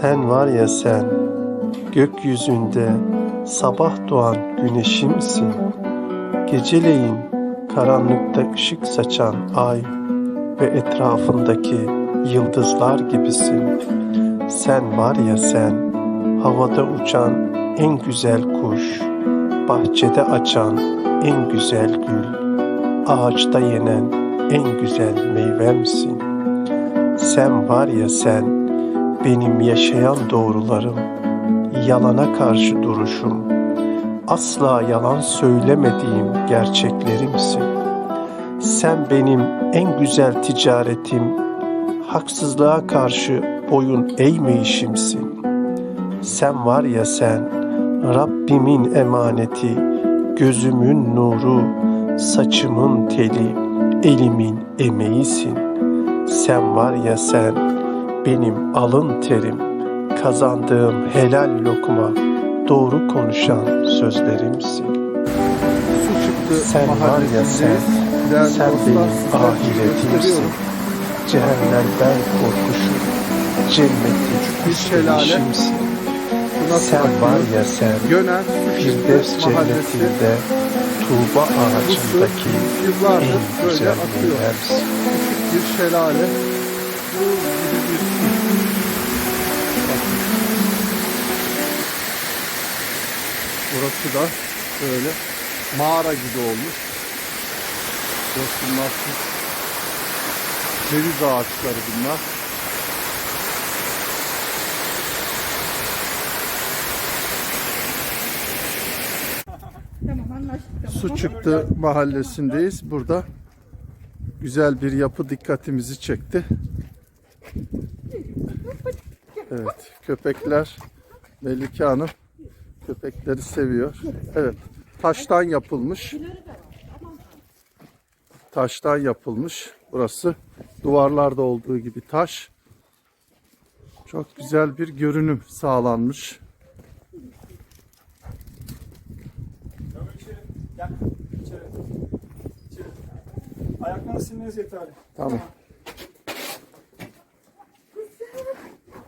Sen var ya sen, gökyüzünde sabah doğan güneşimsin. Geceleyin karanlıkta ışık saçan ay ve etrafındaki yıldızlar gibisin. Sen var ya sen, havada uçan en güzel kuş, bahçede açan en güzel gül, ağaçta yenen en güzel meyvemsin. Sen var ya sen, benim yaşayan doğrularım, yalana karşı duruşum, asla yalan söylemediğim gerçeklerimsin. Sen benim en güzel ticaretim, haksızlığa karşı boyun eğmeyişimsin. Sen var ya sen, Rabbimin emaneti, gözümün nuru, saçımın teli, elimin emeğisin. Sen var ya sen, benim alın terim, kazandığım helal lokma, doğru konuşan sözlerimsin. Su çıktı Sen var ya sen, sen benim ahiretimsin. Cehennemden korkuşum, cenneti bir şelale. işimsin. Buna Sen var ya sen, Firdevs cennetinde Tuğba ağacındaki en güzel meyvemsin. Bir şelale. Burası da böyle mağara gibi olmuş. Dostum nasıl? Ceviz ağaçları bunlar. Tamam anlaştık. Tamam. Su çıktı mahallesindeyiz. Burada güzel bir yapı dikkatimizi çekti. Evet, köpekler Melike Hanım köpekleri seviyor. Evet, taştan yapılmış. Taştan yapılmış. Burası duvarlarda olduğu gibi taş. Çok güzel bir görünüm sağlanmış. Ayaklarını silmeniz yeterli. Tamam.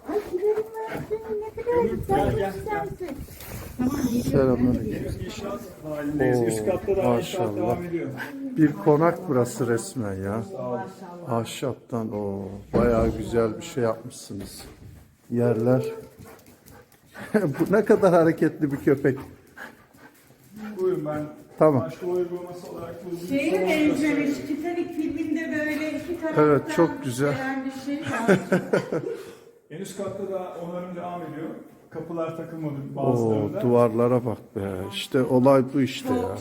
Ay gidelim ben seni ne kadar güzel gel, göstersin. Selamünaleyküm. Üst katta da inşaat maşallah. devam ediyor. Bir konak burası resmen ya. Ahşaptan o bayağı güzel bir şey yapmışsınız. Yerler. Bu ne kadar hareketli bir köpek. Buyurun ben Tamam. başka uygulaması olarak bu Şeye benzemiş Titanic filminde böyle iki taraftan Evet, çok güzel. gelen bir şey var. En üst katta da onarım devam ediyor. Kapılar takılmadı bazılarında. duvarlara bak be. İşte olay bu işte ya.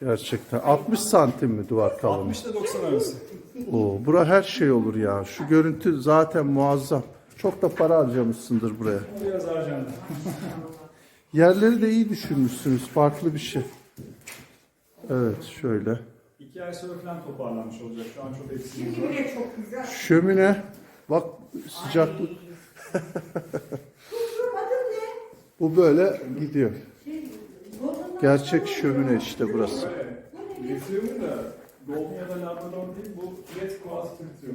Gerçekten. 60 santim mi duvar kalınlığı? 60 ile 90 arası. Oo, bura her şey olur ya. Şu görüntü zaten muazzam. Çok da para harcamışsındır buraya. Biraz harcandı. Yerleri de iyi düşünmüşsünüz. Farklı bir şey. Evet şöyle. İki ay sonra falan toparlanmış olacak. Şu an çok eksiğimiz Şimdi var. bile çok güzel. Şömine. Bak sıcaklık. Bu böyle gidiyor. Gerçek şömine işte burası. Lityumun da ya da Labrador değil, bu Red Quartz diyor.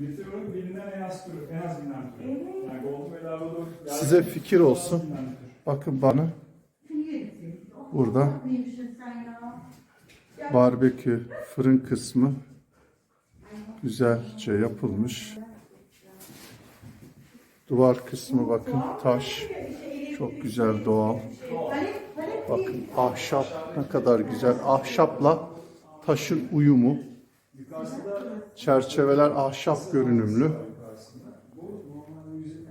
Lityumun bilinen en az türü, en az bilinen türü. Yani Golden ve Labrador... Size fikir olsun. Bakın bana burada barbekü fırın kısmı güzelce yapılmış. Duvar kısmı bakın taş. Çok güzel doğal. Bakın ahşap ne kadar güzel. Ahşapla taşın uyumu. Çerçeveler ahşap görünümlü.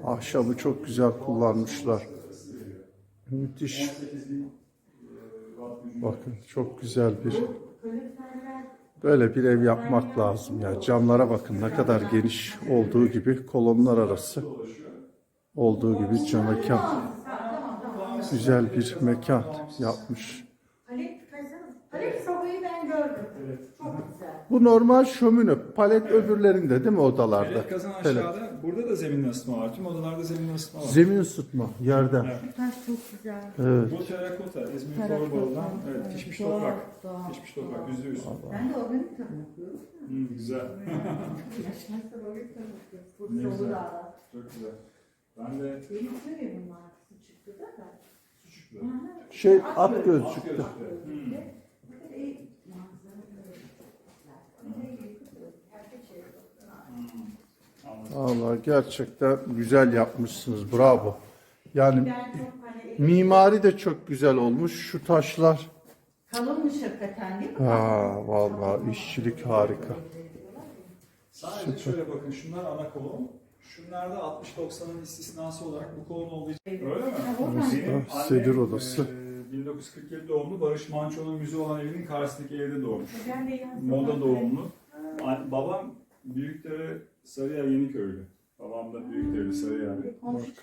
Ahşabı çok güzel kullanmışlar. Müthiş. Bakın çok güzel bir böyle bir ev yapmak lazım ya. Camlara bakın ne kadar geniş olduğu gibi kolonlar arası olduğu gibi cam mekan. Güzel bir mekan yapmış. Palet sobayı ben gördüm. Çok güzel. Bu normal şömine. Palet öbürlerinde değil mi odalarda? Palet kazan aşağıda. Burada da zemin ısıtma var. Tüm odalarda zemin ısıtma var. Zemin ısıtma yerden. Evet. Çok güzel. Evet. Bu terakota, İzmir. Torbalı'dan evet, pişmiş Doğal, toprak. doğal. Pişmiş toprak, yüzde yüz. Ben de organik tarım yapıyorum. Hmm, güzel. Yaşarsa organik tarım. Ne güzel. Çok güzel. Ben de Benim köyümün markası çıktı da da. Şey at At göz göz çıktı. çıktı. Bir de fakat ev manzaraları böyle çok güzel. Bir de yıkılıyor. Herkes yapıyor. Anladım. Allah gerçekten güzel yapmışsınız. Bravo. Yani mimari de çok güzel olmuş. Şu taşlar. kalınmış hakikaten değil mi? Ha vallahi işçilik harika. Sadece şöyle bakın şunlar ana kolon. Şunlar da 60-90'ın istisnası olarak bu kolon olduğu için. Öyle mi? Benim Ah, sedir annem, odası. e, 1947 doğumlu Barış Manço'nun müze olan evinin karşısındaki evde doğmuş. Moda doğumlu. An- Babam Büyükdere Sarıyer Yeniköylü. Babam da Büyükdere Sarıyer'li.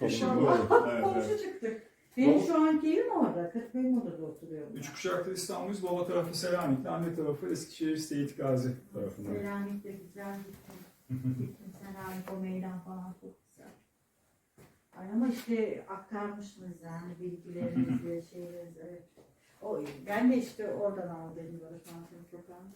Eşim. Evet, Komşu evet. çıktı. Benim şu anki evim orada. Kırkköy Moda'da oturuyorum. Üç kuşaktır İstanbul'uz. Baba tarafı Selanik'te, anne tarafı Eskişehir Seyit Gazi tarafında. Selanik de güzel gittim. Gittim Selanik o meydan falan çok güzel. Ay ama işte aktarmışsınız yani bilgilerinizi, şeylerinizi. Evet. O, ben de işte oradan aldım Manço'nun sokağını.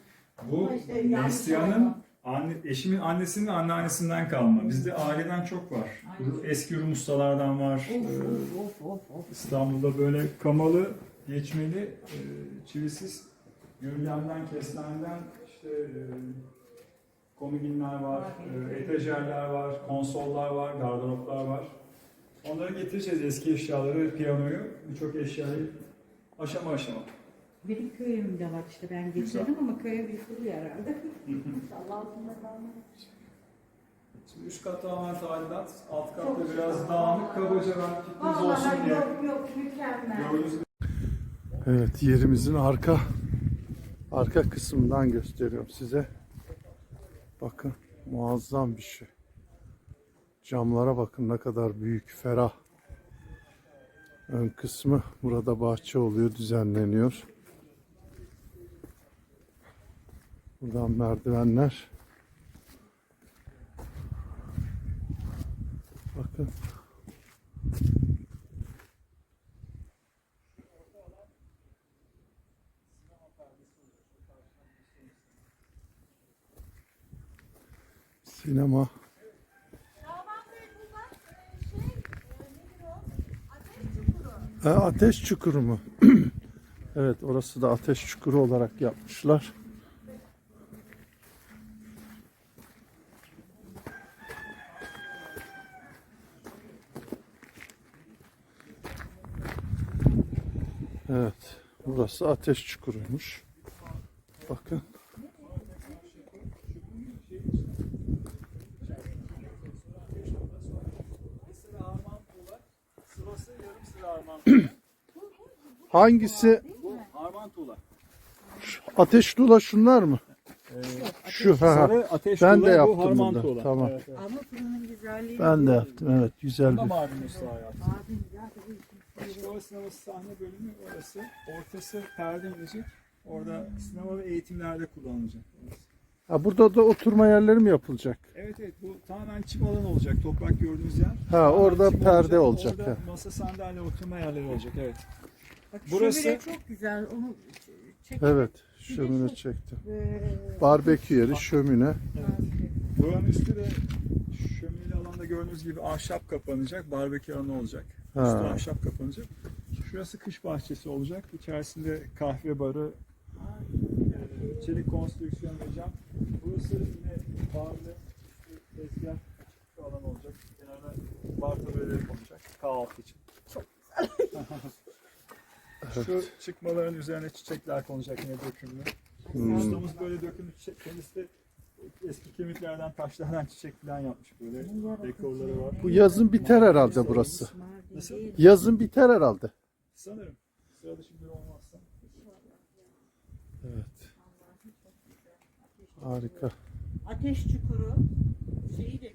Bu Ama işte Neslihan'ın anne, eşimin annesinin ve anneannesinden kalma. Bizde aileden çok var. Aynen. Eski Rum ustalardan var. Of Ee, of of of. İstanbul'da böyle kamalı, geçmeli, e, çivisiz, yürüyenden, keslenden işte komodinler var, e, etajerler var, konsollar var, gardıroplar var. Onları getireceğiz eski eşyaları, piyanoyu, birçok eşyayı aşama aşama. Benim köyümde var işte ben getirdim ama köye bir yıkılıyor herhalde. İnşallah altında kalmaz. Şimdi üst kat tamamen tadilat, alt katta biraz dağınık, kabaca ben fikriniz olsun diye. yok yok mükemmel. Gördüğünüz Evet yerimizin arka arka kısmından gösteriyorum size. Bakın muazzam bir şey. Camlara bakın ne kadar büyük, ferah. Ön kısmı burada bahçe oluyor, düzenleniyor. Buradan merdivenler. Bakın. Sinema. Ha, ateş çukuru mu? evet orası da ateş çukuru olarak yapmışlar. Evet burası ateş çukuruymuş. Bakın. sıra harman tuğla, sırası yarım sıra harman tuğla. Hangisi Bu harman tuğla. ateş tuğla şunlar mı? Şu ha. ha. Sarı ateş Ben de tuğla, yaptım bu burada. tuğla. Tamam. Evet, evet. Ama fırının güzelliği. Ben de yaptım evet güzel Bu da bir. hayatı. Abi ya tabii. İşte o sineması sahne bölümü orası. Ortası perde inecek. Orada sinema ve eğitimlerde kullanılacak. Ha, burada da oturma yerleri mi yapılacak? Evet evet bu tamamen çim alan olacak. Toprak gördüğünüz yer. Ha Tamamen orada perde olacak. Orada ha. masa sandalye oturma yerleri olacak evet. Bak Burası- şömine çok güzel. Onu çek. Evet şömine çektim. Ee, Barbekü yeri şömine. evet. Buranın üstü de şömineli alanda gördüğünüz gibi ahşap kapanacak. Barbekü alanı olacak. Üstü Ha. ahşap kapanacak. Şurası kış bahçesi olacak. İçerisinde kahve barı, çelik konstrüksiyon ve cam. Burası yine barlı, tezgah, açık bir alan olacak. Kenarda bar tabeleri konacak kahvaltı için. Şu çıkmaların üzerine çiçekler konacak yine dökümlü. Hmm. Ustamız böyle dökümlü çiçek kendisi de eski kemiklerden, taşlardan çiçek falan yapmış böyle. Dekorları var. Bu yazın biter herhalde burası. Nasıl? Yazın biter herhalde. Sanırım. Sıra dışı bir olmazsa. Evet. Harika. Ateş çukuru şeyi de